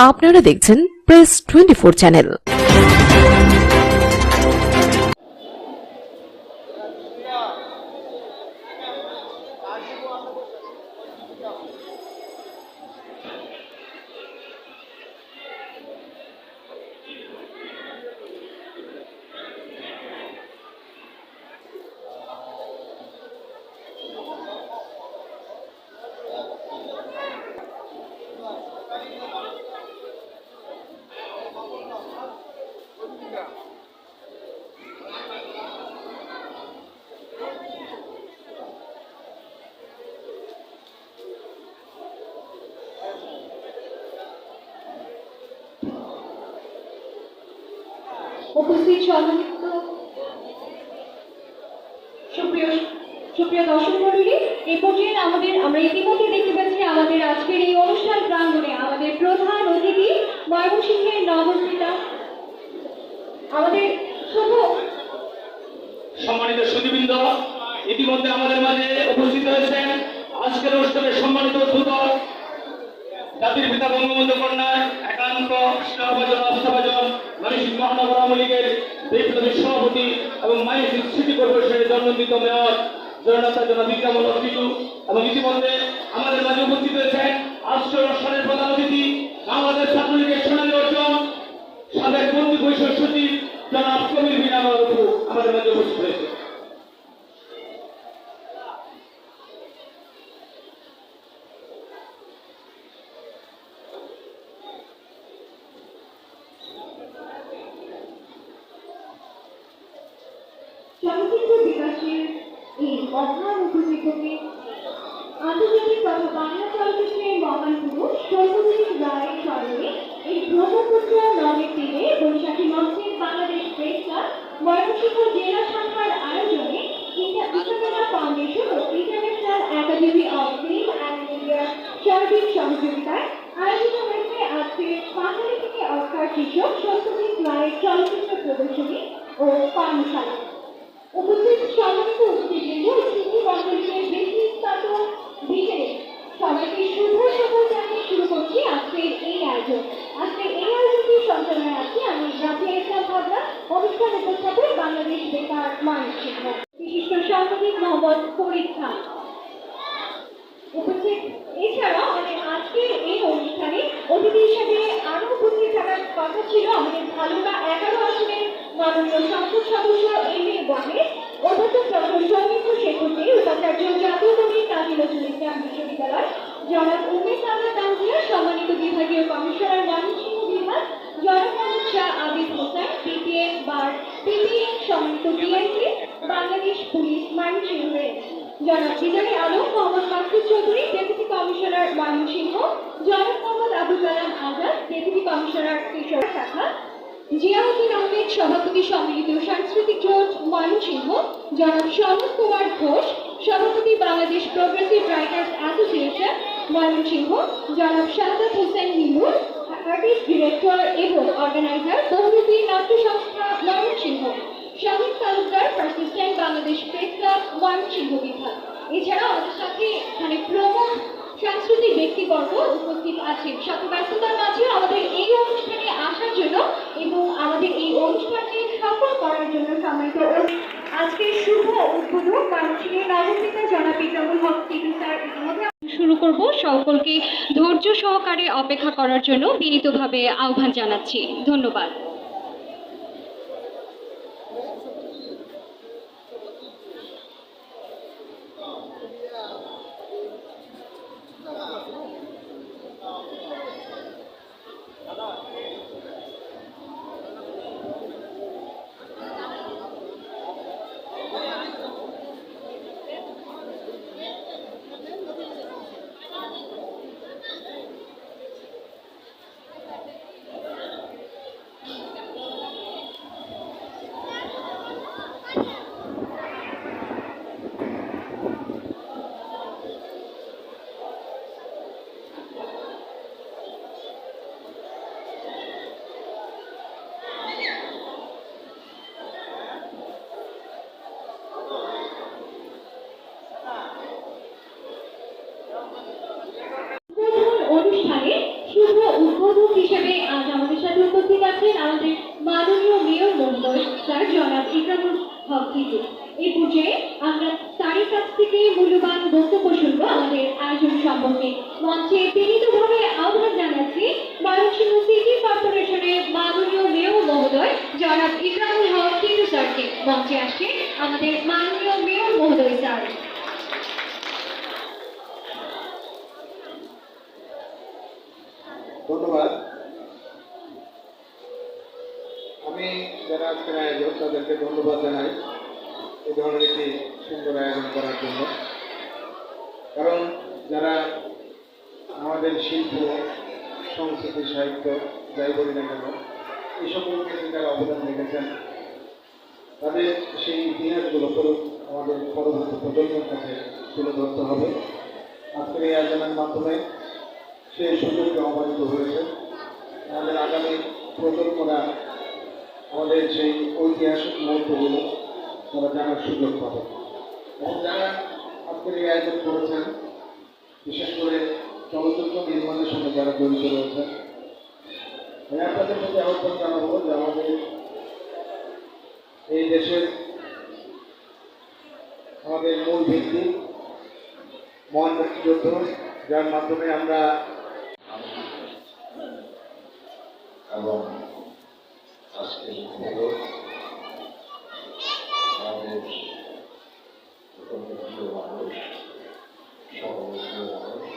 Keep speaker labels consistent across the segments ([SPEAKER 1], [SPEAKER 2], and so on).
[SPEAKER 1] আপনারা দেখছেন press twenty four channel
[SPEAKER 2] উপস্থিত সম্মানিত সুপ্রিয় সুপ্রিয় দর্শক আমাদের, আমরা ইতিমধ্যে দেখতে অনুষ্ঠান
[SPEAKER 3] ইতিমধ্যে আমাদের মাঝে উপস্থিত হয়েছেন। আজকের অনুষ্ঠানের সম্মানিত উদ্বোধক জাতির পিতা বঙ্গবন্ধু কন্যায় একান্ত স্নেহভাজন আস্থাভাজন মানসিক মহানগর আওয়ামী লীগের বিপ্লবী সভাপতি এবং মানসিক সিটি কর্পোরেশনের জন্মদিত মেয়র জননেতা জনাব বিক্রমল টিটু এবং ইতিমধ্যে আমাদের মাঝে উপস্থিত হয়েছেন আজকের অনুষ্ঠানের প্রধান অতিথি বাংলাদেশ ছাত্রলীগের সোনালী অর্জন সাবেক মন্ত্রী পরিষদ সচিব জনাব কবির বিন আমার আমাদের মাঝে উপস্থিত হয়েছে
[SPEAKER 2] চলচ্চিত্র বিকাশের এই অধ্যায় উপজীবকে আন্তর্জাতিক তথা বাংলা চলচ্চিত্রের পুরুষ সত্যজিৎ রায়ের এই ব্রহ্মপুত্র নদের তীরে বৈশাখী মঞ্চের বাংলাদেশ প্রেস ক্লাব জেলা শাখার আয়োজনে Vishwakarma foundation O international academy of film and মিডিয়ার সার্বিক সহযোগিতায় আয়োজিত হয়েছে আজকের বাঙালি থেকে অস্কার শীর্ষক চলচ্চিত্র প্রদর্শনী ও কর্মশালা। উপস্থিত সম্মানিত অতিথিবৃন্দ সিন্ধু মন্ডলীর বেশি বিকেলে এই আজকে এই আয়োজনটি সঞ্চালনায় আছি আমি রাফিয়া ইসলাম ভাবনা বাংলাদেশ বেকার মানুষ বিশিষ্ট সাংবাদিক মোহাম্মদ ফরিদ খান। জনাব উমেশ আহমদ তানজিয়া সম্মানিত বিভাগীয় কমিশনার ময়মনসিংহ বিভাগ জনাব Shah Abid Hossain PPM bar PPM সম্মানিত বিএনপি বাংলাদেশ পুলিশ ময়মনসিংহের জনাব বিজয় আলম, মোহাম্মদ মাসুদ চৌধুরী, ডেপুটি কমিশনার ময়মনসিংহ জনাব মোহাম্মদ আবুল কালাম আজাদ, ডেপুটি কমিশনার কিশোর শাখা জিয়াউদ্দিন আহমেদ সভাপতি সম্মিলিত সাংস্কৃতিক জোট ময়মনসিংহ জনাব সনদ কুমার ঘোষ, সভাপতি Bangladesh progressive writers association Mymensingh জনাব শাহাদাত হোসেন হিলুর আর্টিস্ট ডিরেক্টর এবং অর্গানাইজার বহুরূপী নাট্য সংস্থা Mymensingh Shahid Talukdar, persistent Bangladesh press club Mymensingh বিভাগ এছাড়াও আমাদের সাথে এখানে প্রমুখ সাংস্কৃতিক ব্যক্তিবর্গ উপস্থিত আছেন শত ব্যস্ততার মাঝে আমাদের এই অনুষ্ঠানে আসার জন্য এবং আমাদের এই অনুষ্ঠানকে সফল করার জন্য সম্মানিত। আজকের শুভ উদ্বোধক ময়মনসিংহের নবপিতা জনাব বিক্রমুল হক, টিভি স্যার ইতিমধ্যে শুরু করব। সকলকে ধৈর্য সহকারে অপেক্ষা করার জন্য বিনীতভাবে আহ্বান জানাচ্ছি। ধন্যবাদ। কর্ণধার জনাব ইকরামুল হক টিটু এই পর্যায়ে আমরা তারই কাছ থেকে মূল্যবান বক্তব্য শুনব আমাদের আয়োজন সম্পর্কে। মঞ্চে বিনীতভাবে আহ্বান জানাচ্ছি ময়মনসিংহ সিটি কর্পোরেশনের মাননীয় মেয়র মহোদয়, জনাব ইকরামুল হক টিটু স্যারকে। মঞ্চে আসছে আমাদের মাননীয় মেয়র মহোদয় স্যার
[SPEAKER 4] ধন্যবাদ আমি যারা আজকের আয়োজক, তাদেরকে ধন্যবাদ জানাই এই ধরনের একটি সুন্দর আয়োজন করার জন্য। কারণ যারা আমাদের শিল্প, সংস্কৃতি, সাহিত্য, যাই বলি না কেন, এই সকল ক্ষেত্রে যারা অবদান রেখেছেন, তাদের সেই ইতিহাসগুলো আমাদের পরবর্তী প্রজন্মের কাছে তুলে ধরতে হবে। আজকের এই আয়োজনের মাধ্যমে সেই সুযোগকে অবাধিত হয়েছে। আমাদের আগামী প্রজন্মরা আমাদের সেই ঐতিহাসিক মুহূর্তগুলো, তারা জানার সুযোগ পাবে। এবং যারা আজকের আয়োজন করেছেন, বিশেষ করে চলচ্চিত্র নির্মাণের সঙ্গে যারা জড়িত রয়েছেন, আমি আপনাদের প্রতি আহ্বান জানাব যে আমাদের এই দেশের আমাদের মূল ভিত্তি মহান মুক্তিযুদ্ধ যার মাধ্যমে আমরা
[SPEAKER 5] এবং আজকের খবর আমাদের প্রিয় মানুষ সর্বপ্রিয় মানুষ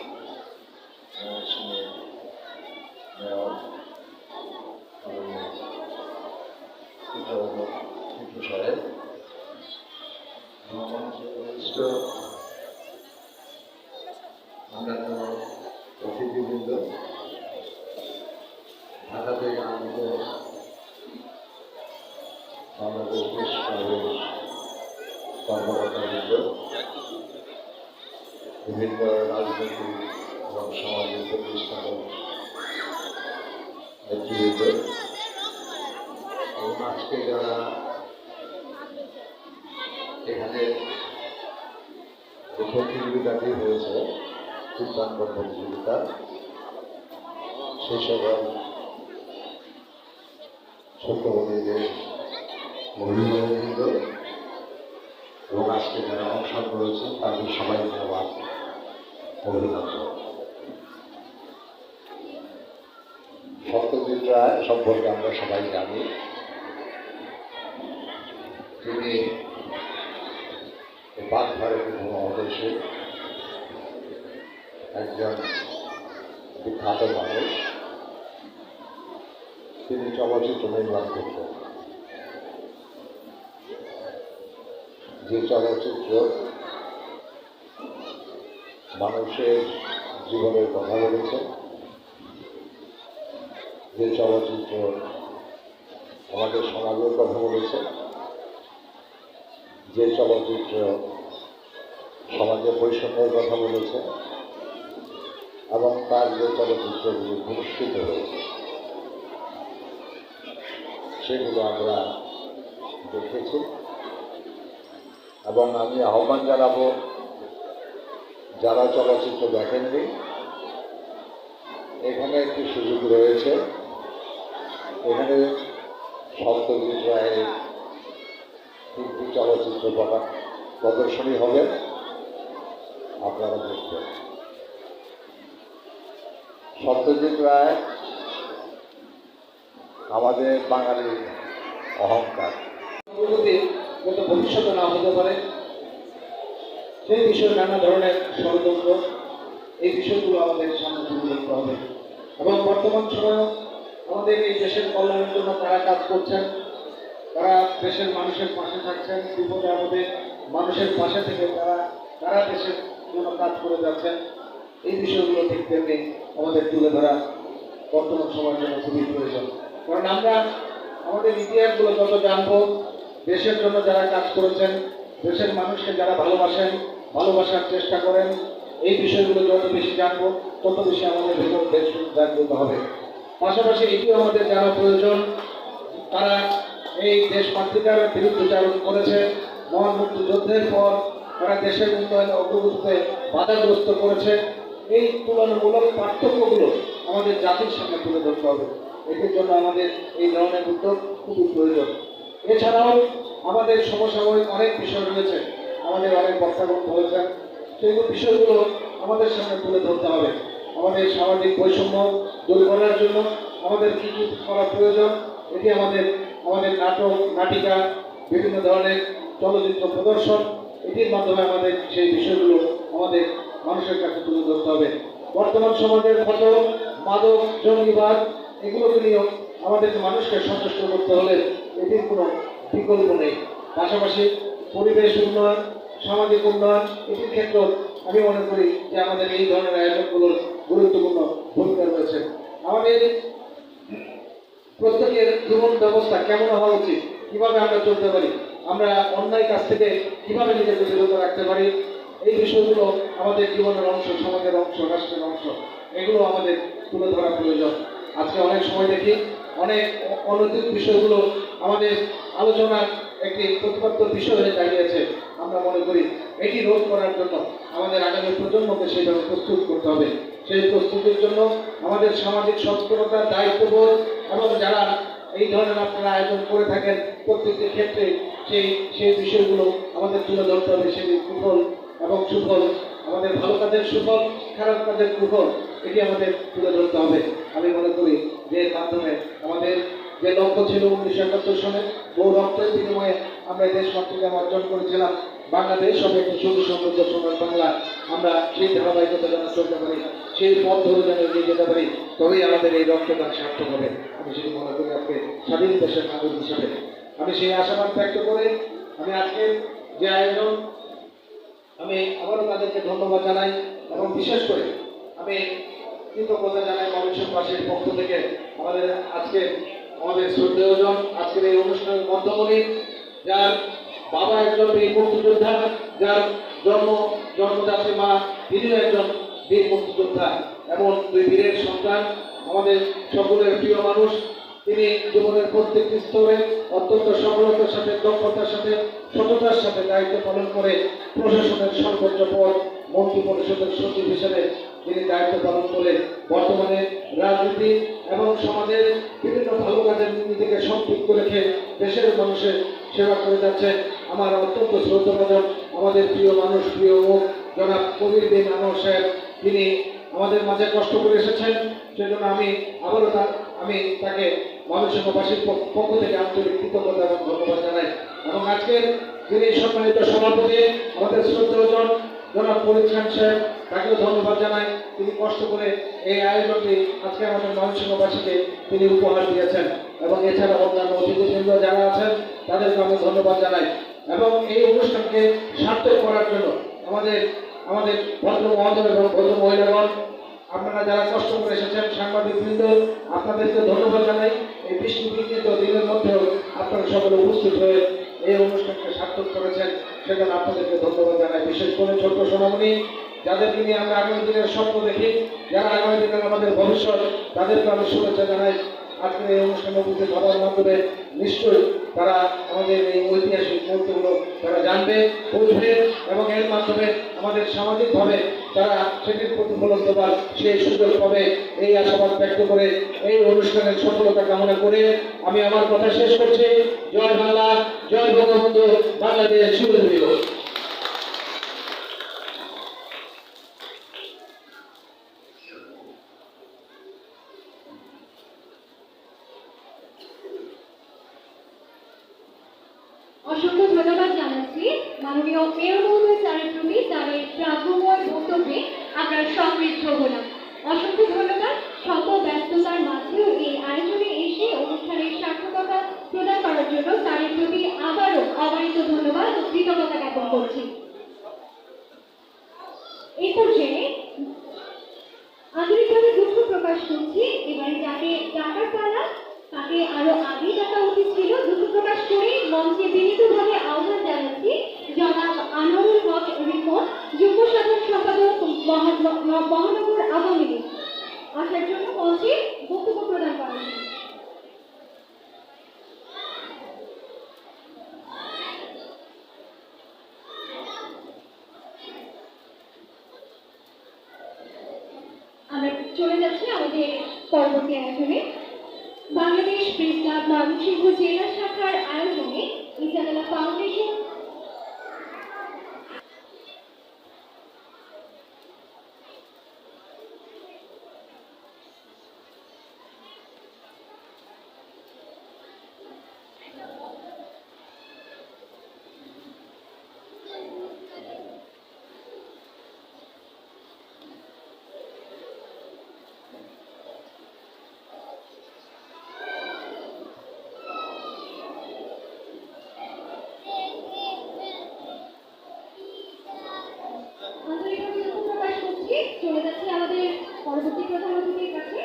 [SPEAKER 5] ময়মনসিংহের মেয়র মাননীয় চিত্রবর্ধক টিপু সাহেব মহামন্ত্রী অন্যান্য অতিথিবৃন্দ ঢাকা থেকে আগত বাংলাদেশ দেশ কংগ্রেস বিভিন্ন রাজনৈতিক এবং সামাজিক প্রতিষ্ঠানের নেতৃবৃন্দ আজকে যারা এখানে যে প্রতিযোগিতাটি হয়েছে চিত্রাঙ্কন প্রতিযোগিতা সেই সকল সত্যবতীদের মহিলাবৃন্দ এবং আজকে যারা অংশগ্রহণ করেছেন, তাদের সবাই ধন্যবাদ অভিনন্দন। সত্যজিৎ রায় সম্পর্কে আমরা সবাই জানি। তিনি পাক ভারতীয় মহাদেশে একজন বিখ্যাত মানুষ। তিনি চলচ্চিত্র নির্মাণ করতেন। যে চলচ্চিত্র মানুষের জীবনের কথা বলেছে, যে চলচ্চিত্র আমাদের সমাজের কথা বলেছে, যে চলচ্চিত্র সমাজের বৈষম্যের কথা বলেছে এবং তার যে চলচ্চিত্রগুলি পুরস্কৃত হয়েছে, সেগুলো আমরা দেখেছি। এবং আমি আহ্বান জানাব, যারা চলচ্চিত্র দেখেননি, এখানে একটি সুযোগ রয়েছে। এখানে সত্যজিৎ রায়ের তিনটি চলচ্চিত্র প্রদর্শনী হবে। আপনারা দেখবেন। সত্যজিৎ রায় আমাদের বাঙালির অহংকার।
[SPEAKER 4] যাতে ভবিষ্যতে না হতে পারে। সেই বিষয়ে নানা ধরনের ষড়যন্ত্র, এই বিষয়গুলো আমাদের সামনে তুলে ধরতে হবে। এবং বর্তমান সময়েও আমাদের এই দেশের কল্যাণের জন্য তারা কাজ করছেন। তারা দেশের মানুষের পাশে থাকছেন, বিপদে আপদে মানুষের পাশে থেকে তারা তারা দেশের জন্য কাজ করে যাচ্ছেন। এই বিষয়গুলো দিক থেকে আমাদের তুলে ধরা বর্তমান সময়ের জন্য খুবই প্রয়োজন। কারণ আমরা আমাদের ইতিহাসগুলো যত জানব দেশের জন্য যারা কাজ করেছেন, দেশের মানুষকে যারা ভালোবাসেন, ভালোবাসার চেষ্টা করেন, এই বিষয়গুলো যত বেশি জানব, তত বেশি আমাদের ভেতর দেশ জাগ্রত হবে। পাশাপাশি এটিও আমাদের জানা প্রয়োজন, তারা এই দেশ মাতৃকার বিরুদ্ধচারণ করেছে, মহান মুক্তিযুদ্ধের পর তারা দেশের উন্নয়নে অগ্রগতিতে বাধাগ্রস্ত করেছে। এই তুলনামূলক পার্থক্যগুলো আমাদের জাতির সামনে তুলে ধরতে হবে। এটির জন্য আমাদের এই ধরনের উদ্যোগ খুবই প্রয়োজন। এছাড়াও আমাদের সমসাময়িক অনেক বিষয় রয়েছে, আমাদের অনেক বক্তাগণ বলেছেন সেইগুলো বিষয়গুলো আমাদের সামনে তুলে ধরতে হবে। আমাদের সামাজিক বৈষম্য দূর করার জন্য আমাদের কী কী করা প্রয়োজন, এটি আমাদের আমাদের নাটক, নাটিকা, বিভিন্ন ধরনের চলচ্চিত্র প্রদর্শন, এটির মাধ্যমে আমাদের সেই বিষয়গুলো আমাদের মানুষের কাছে তুলে ধরতে হবে। বর্তমান সমাজের ফত মাদক, জঙ্গিবাদ, এগুলোকে নিয়েও আমাদের মানুষকে সন্তুষ্ট করতে হলে এটির কোনো বিকল্প নেই। পাশাপাশি পরিবেশ উন্নয়ন, সামাজিক উন্নয়ন, এটির ক্ষেত্রেও আমি মনে করি যে আমাদের এই ধরনের আয়োজনগুলোর গুরুত্বপূর্ণ ভূমিকা রয়েছে। আমাদের প্রত্যেকের জীবন ব্যবস্থা কেমন হওয়া উচিত? কীভাবে আমরা চলতে পারি? আমরা অন্যায় কাছ থেকে কীভাবে নিজেকে বিরত রাখতে পারি? এই বিষয়গুলো আমাদের জীবনের অংশ, সমাজের অংশ, রাষ্ট্রের অংশ, এগুলো আমাদের তুলে ধরা প্রয়োজন। আজকে অনেক সময় দেখি অনেক অনৈতিক বিষয়গুলো আমাদের আলোচনার একটি প্রতিপাদ্য বিষয় হয়ে দাঁড়িয়েছে, আমরা মনে করি এটি রোধ করার জন্য আমাদের আগামী প্রজন্মকে সেইভাবে প্রস্তুত করতে হবে। সেই প্রস্তুতির জন্য আমাদের সামাজিক সচেতনতা দায়িত্ববোধ এবং যারা এই ধরনের আপনারা আয়োজন করে থাকেন প্রত্যেকটি ক্ষেত্রে সেই সেই বিষয়গুলো আমাদের তুলে ধরতে হবে সেই কুফল এবং সুফল, আমাদের ভালো কাজের সুফল, খারাপ কাজের কুফল। এটি আমাদের তুলে ধরতে হবে। আমি মনে করি যে মাধ্যমে আমাদের যে লক্ষ্য ছিল উনিশশো একাত্তর সালে, বহু রক্তের বিনিময়ে আমরা দেশ মাতৃকা অর্জন করেছিলাম। বাংলাদেশ হবে একটি সুখী সমৃদ্ধ সোনার বাংলা। আমরা সেই ধারাবাহিকতা যেন চলতে পারি, সেই পথ ধরে যেন এগিয়ে যেতে পারি, তবেই আমাদের এই রক্তদান সার্থক হবে। আমি সেই মনে করি আজকে স্বাধীন দেশের নাগরিক হিসাবে। আমি সেই আশাবাদ ব্যক্ত করে আমি আজকে যে আয়োজন, আমি আবারও তাদেরকে ধন্যবাদ জানাই এবং বিশেষ করে আমি কৃতজ্ঞতা জানাই ময়মনসিংহবাসীর পক্ষ থেকে আমাদের আজকে আমাদের শ্রদ্ধেয়জন আজকের এই অনুষ্ঠানের মধ্যমণি যার বাবা একজন বীর মুক্তিযোদ্ধা, যার জন্ম, জন্মদাত্রী মা, তিনিও একজন বীর মুক্তিযোদ্ধা এমন দুই বীরের সন্তান, আমাদের সকলের প্রিয় মানুষ। তিনি জীবনের প্রত্যেকটি স্তরে অত্যন্ত সফলতার সাথে, দক্ষতার সাথে, সততার সাথে দায়িত্ব পালন করে প্রশাসনের সর্বোচ্চ পদ মন্ত্রী পরিষদের সচিব হিসেবে তিনি দায়িত্ব পালন করে বর্তমানে রাজনীতি এবং সমাজের বিভিন্ন ভালো কাজের নিজেকে সম্পৃক্ত রেখে দেশের মানুষের সেবা করে যাচ্ছেন আমার অত্যন্ত শ্রদ্ধাভাজন আমাদের প্রিয় মানুষ, প্রিয় মুখ জনাব কবির বিন আনোয়ার সাহেব। তিনি আমাদের মাঝে কষ্ট করে এসেছেন, সেজন্য আমি আবারও তার, আমি তাকে মানুষবাসীর পক্ষ থেকে আন্তরিক কৃতজ্ঞতা এবং ধন্যবাদ জানাই। এবং আজকের যিনি সম্মানিত সভাপতি, আমাদের শ্রদ্ধাজন জনাব ফরিদ সাহেব তাকেও ধন্যবাদ জানাই। তিনি কষ্ট করে এই আয়োজনটি আজকে আমাদের ময়মনসিংহবাসীকে তিনি উপহার দিয়েছেন এবং এছাড়া অন্যান্য অতিথিবৃন্দ যারা আছেন, তাদেরকে আমি ধন্যবাদ জানাই। এবং এই অনুষ্ঠানকে সার্থক করার জন্য আমাদের আমাদের ভদ্র মহোদয় এবং ভদ্র মহিলাগণ, আপনারা যারা কষ্ট করে এসেছেন সাংবাদিক বৃন্দ আপনাদেরকে ধন্যবাদ জানাই। এই বৃষ্টি দিনের মধ্যেও আপনারা সকলে উপস্থিত হয়ে এই অনুষ্ঠানকে সার্থক করেছেন। সেজন্য আপনাদেরকে ধন্যবাদ জানাই। বিশেষ করে ছোট্ট সোনামণি, যাদেরকে নিয়ে আমরা আগামী দিনের স্বপ্ন দেখি, যারা আগামী দিনের আমাদের ভবিষ্যৎ, তাদেরকে আমি শুভেচ্ছা জানাই। আজকের এই অনুষ্ঠানে উপস্থিত মাধ্যমে নিশ্চয়ই তারা আমাদের এই ঐতিহাসিক মুহূর্তগুলো তারা জানবে, বুঝবে এবং এর মাধ্যমে আমাদের সামাজিকভাবে তারা সেটির প্রতিফলন দেবার সেই সুযোগ পাবে। এই আশাবাদ ব্যক্ত করে এই অনুষ্ঠানের সফলতা কামনা করে আমি আমার কথা শেষ করছি। জয় বাংলা, জয় বঙ্গবন্ধু, বাংলাদেশ শুভ দিবস
[SPEAKER 2] অসংখ্য ধন্যবাদ জানাচ্ছি মাননীয় মেয়র মহোদয় স্যারের প্রতি তাদের প্রাজ্ঞময় বক্তব্যে আমরা সমৃদ্ধ হলাম। অসংখ্য ধন্যবাদ। শত ব্যস্ততার মাঝেও এই আয়োজনে এসে অনুষ্ঠানের সার্থকতা প্রদান করার জন্য তাদের প্রতি আবারও অবারিত ধন্যবাদ ও কৃতজ্ঞতা জ্ঞাপন করছি এই পর্যায়ে আন্তরিকভাবে দুঃখ প্রকাশ করছি এবারে যাকে ডাকার পালা তাকে আরও আগে ডাকা উচিত ছিল দুঃখ প্রকাশ করে মঞ্চে বিনীতভাবে আহ্বান জানাচ্ছি জনাব আনোয়ারুল হক রিপন যুগ্ম সাধারণ সম্পাদক মহা- ম- মহানগর আওয়ামী লীগ আসার জন্য মঞ্চে বক্তব্য প্রদান করার জন্য পরবর্তী আয়োজনে বাংলাদেশ প্রেস ক্লাব ময়মনসিংহ জেলা শাখার আয়োজনে ইজানালা ফাউন্ডেশন আন্তরিকভাবে দুঃখ প্রকাশ করছি চলে যাচ্ছি আমাদের পরবর্তী প্রধান অতিথির কাছে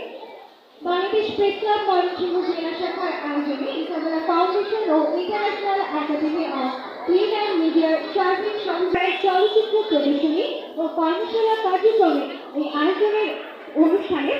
[SPEAKER 2] ক্লাব ময়মনসিংহ জেলা শাখার আয়োজনে Isabella foundation O international academy of film and মিডিয়ার সার্বিক সংস্থায় চলচ্চিত্র প্রদর্শনী ও কর্মশালা কার্যক্রমে এই আয়োজনের অনুষ্ঠানে